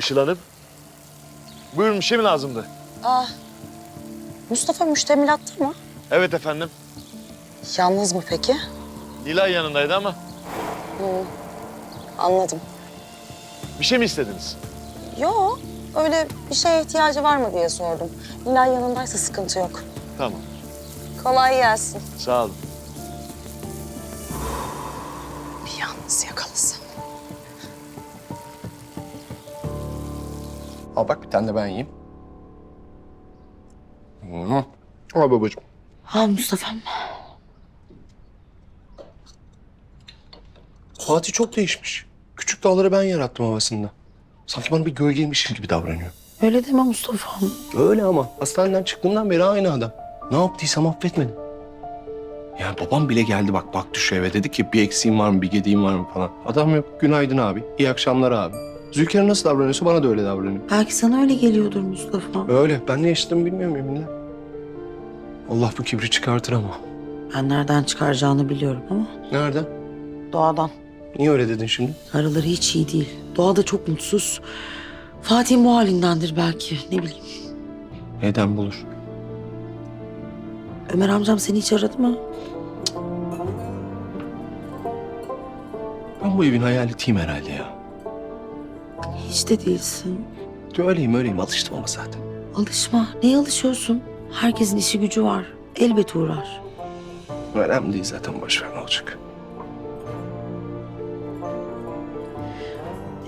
Işıl Hanım. Buyurun bir şey mi lazımdı? Aa, Mustafa müştemilatta mı? Evet efendim. Yalnız mı peki? Nilay yanındaydı ama Hı, anladım. bir şey mi istediniz? Yo, öyle bir şeye ihtiyacı var mı diye sordum. Nilay yanındaysa sıkıntı yok. Tamam. Kolay gelsin. Sağ olun. Al bak bir tane de ben yiyeyim. Hı. Al babacığım. Ha Mustafa'm. Fatih çok değişmiş. Küçük dağları ben yarattım havasında. Sanki bana bir gölgeymişim gibi davranıyor. Öyle deme Mustafa'm. Öyle ama hastaneden çıktığımdan beri aynı adam. Ne yaptıysam affetmedim. Ya babam bile geldi bak baktı şu eve dedi ki bir eksiğin var mı bir gediğin var mı falan. Adam yok günaydın abi iyi akşamlar abi. Zülker nasıl davranıyorsa bana da öyle davranıyor. Belki sana öyle geliyordur Mustafa. Öyle ben ne yaşadığımı bilmiyorum yeminle. Allah bu kibri çıkartır ama. Ben nereden çıkaracağını biliyorum ama Nereden? doğadan. Niye öyle dedin şimdi? Araları hiç iyi değil. Doğa da çok mutsuz. Fatih'in bu halindendir belki. Ne bileyim. Neden bulur? Ömer amcam seni hiç aradı mı? Ben bu evin hayaletiyim herhalde ya. Hiç de değilsin. Öyleyim öyleyim alıştım ama zaten. Alışma. Neye alışıyorsun? Herkesin işi gücü var. Elbet uğrar. Önemli değil zaten boş ver ne olacak.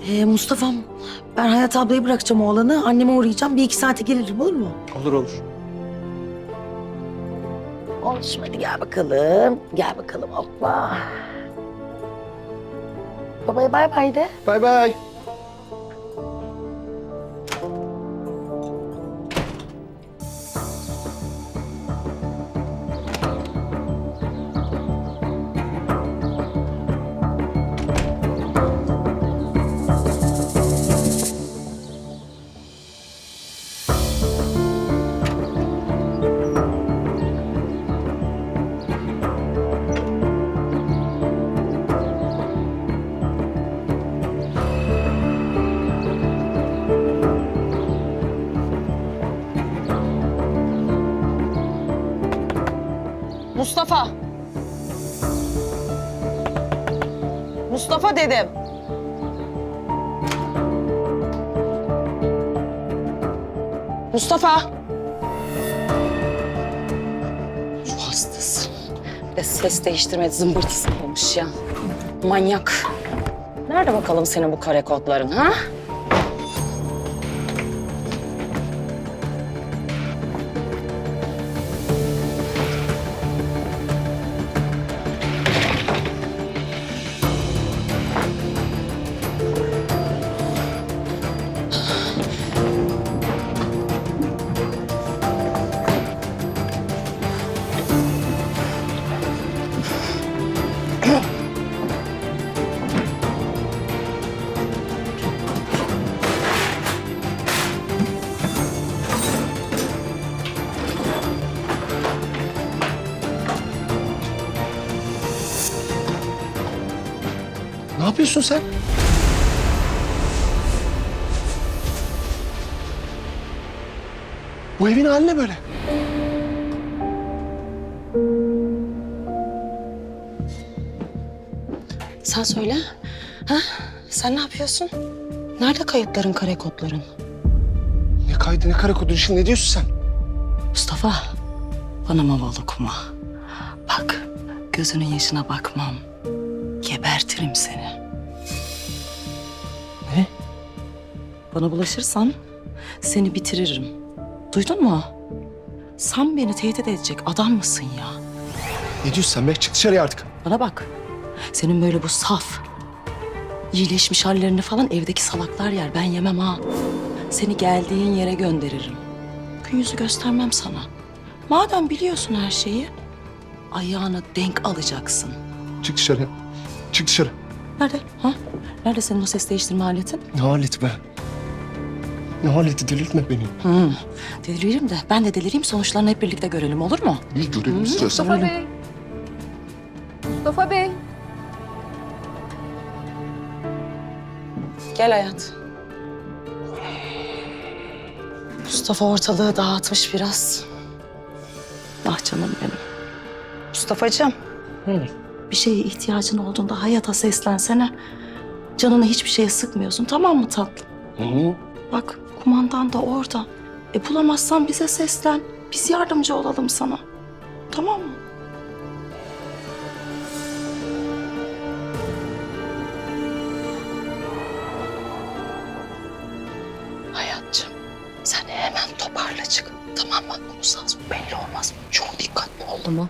Ee, Mustafa'm ben Hayat ablayı bırakacağım oğlanı. Anneme uğrayacağım. Bir iki saate gelirim olur mu? Olur olur. Olsun hadi gel bakalım. Gel bakalım hoppa. Babaya bay bay de. Bay bay. Mustafa. Mustafa dedim. Mustafa. Şu hastası. Bir de ses değiştirme zımbırtısı olmuş ya. Manyak. Nerede bakalım senin bu kare kodların ha? Ne yapıyorsun sen? Bu evin hali ne böyle? Sen söyle. Ha? Sen ne yapıyorsun? Nerede kayıtların, kare kodların? Ne kaydı ne kara kodu şimdi ne diyorsun sen? Mustafa, bana maval okuma. Bak, gözünün yaşına bakmam. Gebertirim seni. Ne? Bana bulaşırsan seni bitiririm. Duydun mu? Sen beni tehdit edecek adam mısın ya? Ne diyorsun sen be? Çık dışarıya artık. Bana bak. Senin böyle bu saf, iyileşmiş hallerini falan evdeki salaklar yer. Ben yemem ha. Seni geldiğin yere gönderirim. Gün yüzü göstermem sana. Madem biliyorsun her şeyi, ayağına denk alacaksın. Çık dışarıya. Çık dışarı. Nerede? Ha? Nerede senin o ses değiştirme aletin? Ne aleti be? Ne aleti delirtme beni. Hı. Deliririm de ben de delireyim sonuçlarını hep birlikte görelim olur mu? Ne görelim istiyorsan. Mustafa Bey. Mustafa Bey. Gel hayat. Mustafa ortalığı dağıtmış biraz. Ah canım benim. Mustafa'cığım. Bir şeye ihtiyacın olduğunda hayata seslensene. Canını hiçbir şeye sıkmıyorsun tamam mı tatlım? Hı hı. Bak kumandan da orada. E bulamazsan bize seslen. Biz yardımcı olalım sana. Tamam mı? Hayatçım sen hemen toparla çık. Tamam mı? Bu sağ belli olmaz. Çok dikkatli ol. Tamam.